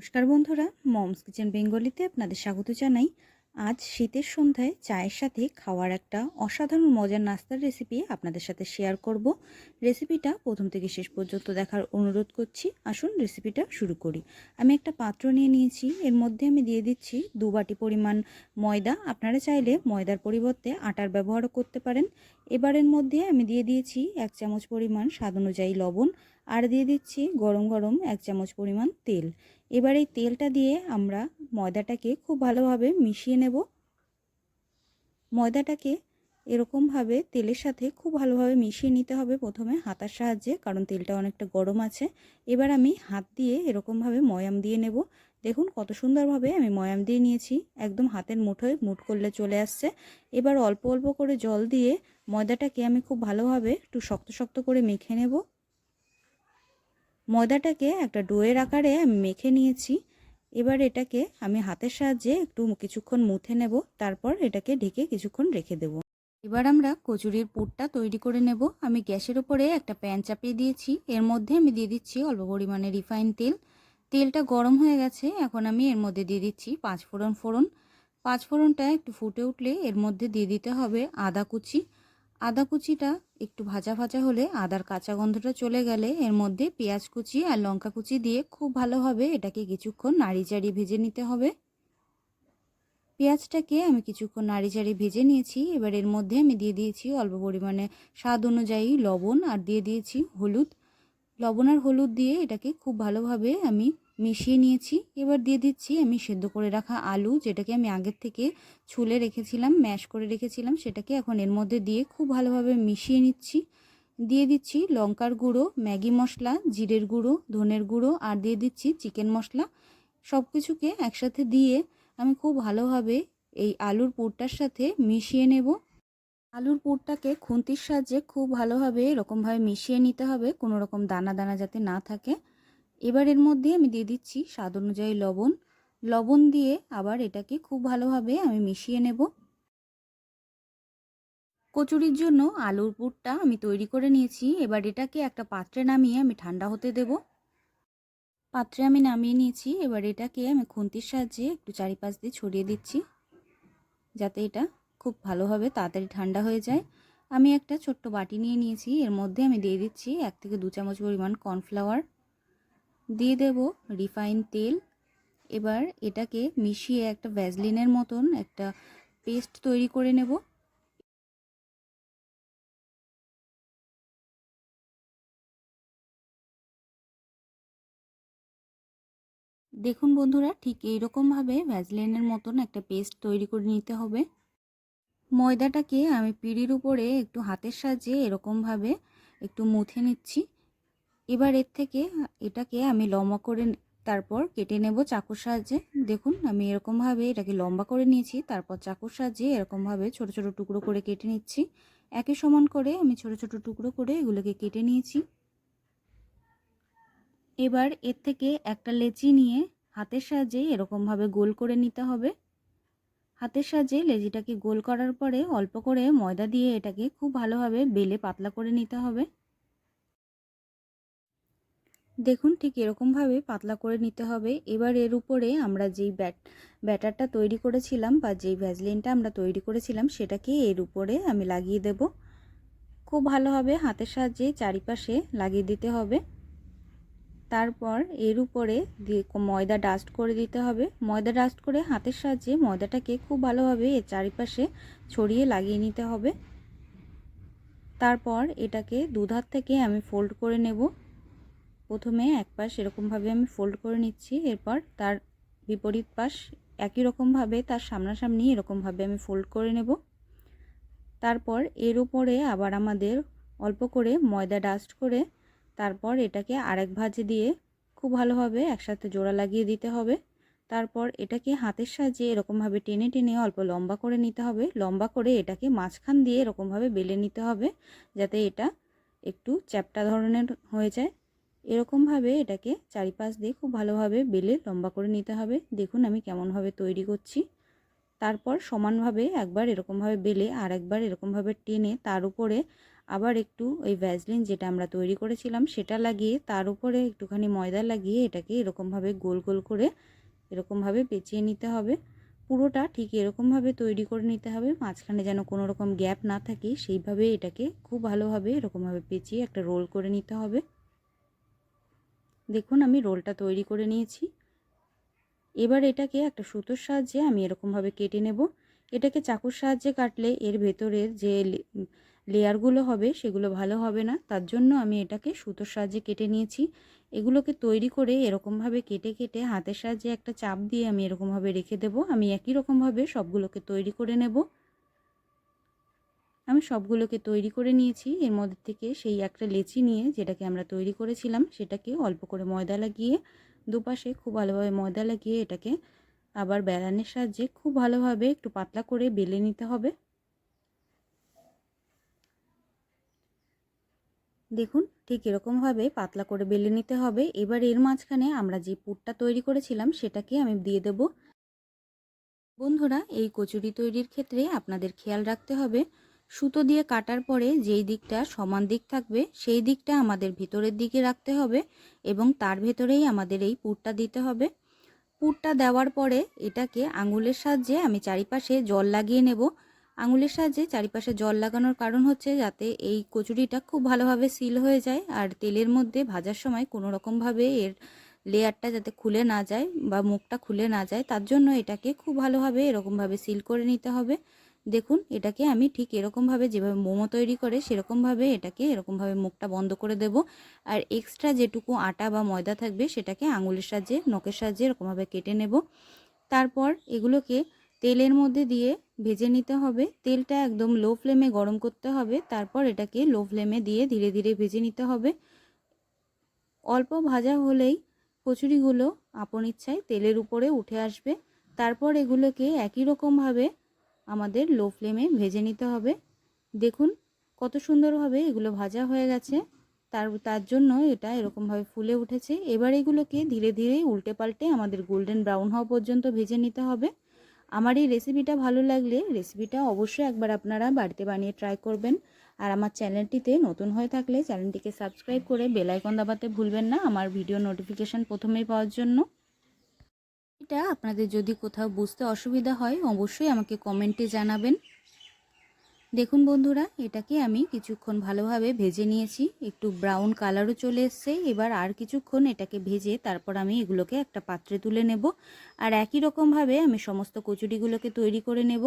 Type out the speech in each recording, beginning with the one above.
নমস্কার বন্ধুরা, moms kitchen বেঙ্গলিতে আপনাদের স্বাগত জানাই। আজ শীতের সন্ধ্যায় চায়ের সাথে খাওয়ার একটা অসাধারণ মজার নাস্তার রেসিপি আপনাদের সাথে শেয়ার করব। রেসিপিটা প্রথম থেকে শেষ পর্যন্ত দেখার অনুরোধ করছি। আসুন রেসিপিটা শুরু করি। আমি একটা পাত্র নিয়ে নিয়েছি। এর মধ্যে আমি দিয়ে দিচ্ছি দু বাটি পরিমাণ ময়দা। আপনারা চাইলে ময়দার পরিবর্তে আটার ব্যবহারও করতে পারেন। এবারের মধ্যে আমি দিয়ে দিয়েছি এক চামচ পরিমাণ স্বাদ অনুযায়ী লবণ। আর দিয়ে দিচ্ছি গরম গরম এক চামচ পরিমাণ তেল। এবার এই তেলটা দিয়ে আমরা ময়দাটাকে খুব ভালোভাবে মিশিয়ে নেব। ময়দাটাকে এরকমভাবে তেলের সাথে খুব ভালোভাবে মিশিয়ে নিতে হবে প্রথমে হাতার সাহায্যে, কারণ তেলটা অনেকটা গরম আছে। এবার আমি হাত দিয়ে এরকমভাবে ময়াম দিয়ে নেব। দেখুন কত সুন্দরভাবে আমি ময়াম দিয়ে নিয়েছি। একদম হাতের মুঠোয় মুঠ করলে চলে আসছে। এবার অল্প অল্প করে জল দিয়ে ময়দাটাকে আমি খুব ভালোভাবে একটু শক্ত শক্ত করে মেখে নেব। ময়দাটাকে একটা ডোয়ের আকারে আমি মেখে নিয়েছি। এবার এটাকে আমি হাতের সাহায্যে একটু কিছুক্ষণ মুথে নেব, তারপর এটাকে ঢেকে কিছুক্ষণ রেখে দেব। এবার আমরা কচুরির পুরটা তৈরি করে নেব। আমি গ্যাসের ওপরে একটা প্যান চাপিয়ে দিয়েছি। এর মধ্যে আমি দিয়ে দিচ্ছি অল্প পরিমাণে রিফাইন তেল। তেলটা গরম হয়ে গেছে, এখন আমি এর মধ্যে দিয়ে দিচ্ছি পাঁচ ফোড়ন ফোড়ন। পাঁচ ফোড়নটা একটু ফুটে উঠলে এর মধ্যে দিয়ে দিতে হবে আদা কুচি। আদা কুচিটা একটু ভাজা ভাজা হলে আদার কাঁচা গন্ধটা চলে গেলে এর মধ্যে পেঁয়াজ কুচি আর লঙ্কা কুচি দিয়ে খুব ভালোভাবে এটাকে কিছুক্ষণ নাড়ি চাড়ি ভেজে নিতে হবে। পেঁয়াজটাকে আমি কিছুক্ষণ নাড়ি চাড়ি ভেজে নিয়েছি। এবার এর মধ্যে আমি দিয়ে দিয়েছি অল্প পরিমাণে স্বাদ অনুযায়ী লবণ আর দিয়ে দিয়েছি হলুদ। লবণ আর হলুদ দিয়ে এটাকে খুব ভালোভাবে আমি মিশিয়ে নিয়েছি। এবার দিয়ে দিচ্ছি আমি সেদ্ধ করে রাখা আলু, যেটাকে আমি আগের থেকে ছুলে রেখেছিলাম, ম্যাশ করে রেখেছিলাম, সেটাকে এখন এর মধ্যে দিয়ে খুব ভালোভাবে মিশিয়ে নিচ্ছি। দিয়ে দিচ্ছি লঙ্কার গুঁড়ো, ম্যাগি মশলা, জিরের গুঁড়ো, ধনের গুঁড়ো, আর দিয়ে দিচ্ছি চিকেন মশলা। সব কিছুকে একসাথে দিয়ে আমি খুব ভালোভাবে এই আলুর পুরটার সাথে মিশিয়ে নেব। আলুর পুরটাকে খুন্তির সাহায্যে খুব ভালোভাবে এরকমভাবে মিশিয়ে নিতে হবে, কোনো রকম দানা দানা যাতে না থাকে। এবার এর মধ্যে আমি দিয়ে দিচ্ছি স্বাদ অনুযায়ী লবণ। লবণ দিয়ে আবার এটাকে খুব ভালোভাবে আমি মিশিয়ে নেব। কচুরির জন্য আলুর পুরটা আমি তৈরি করে নিয়েছি। এবার এটাকে একটা পাত্রে নামিয়ে আমি ঠান্ডা হতে দেব। পাত্রে আমি নামিয়ে নিয়েছি। এবার এটাকে আমি খুন্তির সাহায্যে একটু চারিপাশ দিয়ে ছড়িয়ে দিচ্ছি। যাতে এটা খুব ভালোভাবে তাড়াতাড়ি ঠান্ডা হয়ে যায়। আমি একটা ছোট্ট বাটি নিয়ে নিয়েছি। এর মধ্যে আমি দিয়ে দিচ্ছি এক থেকে দু চামচ পরিমাণ কর্নফ্লাওয়ার। দিয়ে দেব রিফাইন তেল। এবার এটাকে মিশিয়ে একটা ভ্যাজলিনের মতন একটা পেস্ট তৈরি করে নেব। দেখুন বন্ধুরা, ঠিক এইরকমভাবে ভ্যাজলিনের মতন একটা পেস্ট তৈরি করে নিতে হবে। ময়দাটাকে আমি পিঁড়ির উপরে একটু হাতের সাহায্যে এরকমভাবে একটু মুথে নিচ্ছি। এবার এর থেকে এটাকে আমি লম্বা করে তারপর কেটে নেব চাকুর সাহায্যে। দেখুন, আমি এরকমভাবে এটাকে লম্বা করে নিয়েছি, তারপর চাকুর সাহায্যে এরকমভাবে ছোট ছোট টুকরো করে কেটে নিচ্ছি। একই সমান করে আমি ছোট ছোট টুকরো করে এগুলোকে কেটে নিয়েছি। এবার এর থেকে একটা লেচি নিয়ে হাতের সাহায্যে এরকমভাবে গোল করে নিতে হবে। হাতের সাহায্যে লেচিটাকে গোল করার পরে অল্প করে ময়দা দিয়ে এটাকে খুব ভালোভাবে বেলে পাতলা করে নিতে হবে। দেখুন ঠিক এরকমভাবে পাতলা করে নিতে হবে। এবার এর উপরে আমরা যেই ব্যাট, ব্যাটারটা তৈরি করেছিলাম বা যেই ভ্যাজলিনটা আমরা তৈরি করেছিলাম সেটাকে এর উপরে আমি লাগিয়ে দেব। খুব ভালোভাবে হাতের সাহায্যে চারিপাশে লাগিয়ে দিতে হবে। তারপর এর উপরে দিয়ে ময়দা ডাস্ট করে দিতে হবে। ময়দা ডাস্ট করে হাতের সাহায্যে ময়দাটাকে খুব ভালোভাবে এর চারিপাশে ছড়িয়ে লাগিয়ে নিতে হবে। তারপর এটাকে দুধার থেকে আমি ফোল্ড করে নেব। প্রথমে এক পাশ এরকমভাবে আমি ফোল্ড করে নিচ্ছি, এরপর তার বিপরীত পাশ একই রকমভাবে তার সামনাসামনি এরকমভাবে আমি ফোল্ড করে নেব। তারপর এর উপরে আবার আমাদের অল্প করে ময়দা ডাস্ট করে তারপর এটাকে আরেক ভাজে দিয়ে খুব ভালোভাবে একসাথে জোড়া লাগিয়ে দিতে হবে। তারপর এটাকে হাতের সাহায্যে এরকমভাবে টেনে টেনে অল্প লম্বা করে নিতে হবে, লম্বা করে এটাকে মাঝখান দিয়ে এরকমভাবে বেলে নিতে হবে, যাতে এটা একটু চ্যাপটা ধরনের হয়ে যায়। এরকমভাবে এটাকে চারিপাশ দিয়ে খুব ভালোভাবে বেলে লম্বা করে নিতে হবে। দেখুন আমি কেমনভাবে তৈরি করছি। তারপর সমানভাবে একবার এরকমভাবে বেলে আর একবার এরকমভাবে টেনে তার উপরে আবার একটু ওই ভ্যাজলিন যেটা আমরা তৈরি করেছিলাম সেটা লাগিয়ে তার উপরে একটুখানি ময়দা লাগিয়ে এটাকে এরকমভাবে গোল গোল করে এরকমভাবে পেঁচিয়ে নিতে হবে। পুরোটা ঠিক এরকমভাবে তৈরি করে নিতে হবে। মাঝখানে যেন কোনো রকম গ্যাপ না থাকে সেইভাবে এটাকে খুব ভালোভাবে এরকমভাবে পেঁচিয়ে একটা রোল করে নিতে হবে। দেখুন, আমি রোলটা তৈরি করে নিয়েছি। এবার এটাকে একটা সুতোর সাহায্যে আমি এরকমভাবে কেটে নেব। এটাকে চাকুর সাহায্যে কাটলে এর ভেতরের যে লেয়ারগুলো হবে, সেগুলো ভালো হবে না। তার জন্য আমি এটাকে সুতোর সাহায্যে কেটে নিয়েছি। এগুলোকে তৈরি করে এরকমভাবে কেটে কেটে হাতের সাহায্যে একটা চাপ দিয়ে আমি এরকমভাবে রেখে দেব। আমি একই রকমভাবে সবগুলোকে তৈরি করে নেব। আমি সবগুলোকে তৈরি করে নিয়েছি। এর মধ্যে থেকে সেই একটা লেচি নিয়ে যেটাকে আমরা তৈরি করেছিলাম, সেটাকে অল্প করে ময়দা লাগিয়ে, দুপাশে খুব ভালোভাবে ময়দা লাগিয়ে এটাকে আবার বেড়ানের সাহায্যে খুব ভালোভাবে একটু পাতলা করে বেলে নিতে হবে। দেখুন, ঠিক এরকমভাবে পাতলা করে বেলে নিতে হবে। এবার এর মাঝখানে আমরা যে পুরটা তৈরি করেছিলাম, সেটাকে আমি দিয়ে দেব। বন্ধুরা, এই কচুরি তৈরির ক্ষেত্রে আপনাদের খেয়াল রাখতে হবে সুতো দিয়ে কাটার পরে যেই দিকটা সমান দিক থাকবে, সেই দিকটা আমাদের ভিতরের দিকে রাখতে হবে এবং তার ভেতরেই আমাদের এই পুরটা দিতে হবে। পুরটা দেওয়ার পরে এটাকে আঙুলের সাহায্যে আমি চারিপাশে জল লাগিয়ে নেব। আঙুলের সাহায্যে চারিপাশে জল লাগানোর কারণ হচ্ছে যাতে এই কচুরিটা খুব ভালোভাবে সিল হয়ে যায় আর তেলের মধ্যে ভাজার সময় কোনো রকমভাবে এর লেয়ারটা যাতে খুলে না যায় বা মুখটা খুলে না যায়, তার জন্য এটাকে খুব ভালোভাবে এরকমভাবে সিল করে নিতে হবে। দেখুন, এটাকে আমি ঠিক এরকমভাবে যেভাবে মোমো তৈরি করে, সেরকমভাবে এটাকে এরকমভাবে মুখটা বন্ধ করে দেব। আর এক্সট্রা যেটুকু আটা বা ময়দা থাকবে, সেটাকে আঙুলের সাহায্যে, নখের সাহায্যে এরকমভাবে কেটে নেব। তারপর এগুলোকে তেলের মধ্যে দিয়ে ভেজে নিতে হবে। তেলটা একদম লো ফ্লেমে গরম করতে হবে। তারপর এটাকে লো ফ্লেমে দিয়ে ধীরে ধীরে ভেজে নিতে হবে। অল্প ভাজা হলেই কচুরিগুলো আপন ইচ্ছায় তেলের উপরে উঠে আসবে। তারপর এগুলোকে একই রকমভাবে আমাদের লো ফ্লেমে ভেজে নিতে হবে। দেখুন কত সুন্দরভাবে এগুলো ভাজা হয়ে গেছে। তার তার জন্য এটা এরকমভাবে ফুলে উঠেছে। এবার এগুলোকে ধীরে ধীরে উল্টে পাল্টে আমাদের গোল্ডেন ব্রাউন হওয়া পর্যন্ত ভেজে নিতে হবে। আমার এই রেসিপিটা ভালো লাগলে রেসিপিটা অবশ্যই একবার আপনারা বাড়িতে বানিয়ে ট্রাই করবেন। আর আমার চ্যানেলটিতে নতুন হয়ে থাকলে চ্যানেলটিকে সাবস্ক্রাইব করে বেলাইকন দাবাতে ভুলবেন না। আমার ভিডিও নোটিফিকেশান প্রথমেই পাওয়ার জন্য। এটা আপনাদের যদি কোথাও বুঝতে অসুবিধা হয়, অবশ্যই আমাকে কমেন্টে জানাবেন। দেখুন বন্ধুরা, এটাকে আমি কিছুক্ষণ ভালোভাবে ভেজে নিয়েছি। একটু ব্রাউন কালারও চলে এসছে। এবার আর কিছুক্ষণ এটাকে ভেজে তারপর আমি এগুলোকে একটা পাত্রে তুলে নেব। আর একই রকমভাবে আমি সমস্ত কচুরিগুলোকে তৈরি করে নেব।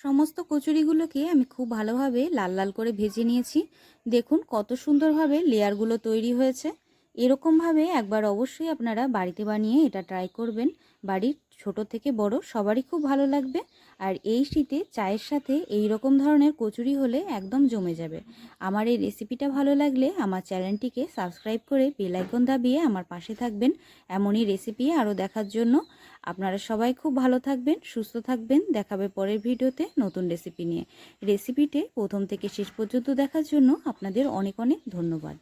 সমস্ত কচুরিগুলোকে আমি খুব ভালোভাবে লাল লাল করে ভেজে নিয়েছি। দেখুন কত সুন্দরভাবে লেয়ারগুলো তৈরি হয়েছে। এরকমভাবে একবার অবশ্যই আপনারা বাড়িতে বানিয়ে এটা ট্রাই করবেন। বাড়ির ছোট থেকে বড়, সবারই খুব ভালো লাগবে। আর এই শীতে চায়ের সাথে এই রকম ধরনের কচুরি হলে একদম জমে যাবে। আমার এই রেসিপিটা ভালো লাগলে আমার চ্যানেলটিকে সাবস্ক্রাইব করে বেলাইকন দাবিয়ে আমার পাশে থাকবেন। এমনই রেসিপি আরও দেখার জন্য। আপনারা সবাই খুব ভালো থাকবেন, সুস্থ থাকবেন। দেখাবে পরের ভিডিওতে নতুন রেসিপি নিয়ে। রেসিপিটি প্রথম থেকে শেষ পর্যন্ত দেখার জন্য আপনাদের অনেক অনেক ধন্যবাদ।